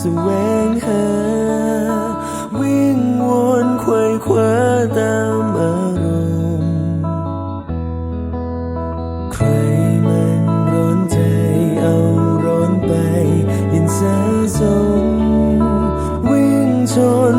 สวงหา วิ่งวนควยคว้าตามอารมณ์ ใครมันร้อนใจเอาร้อนไปยินเสะสมวิ่งชน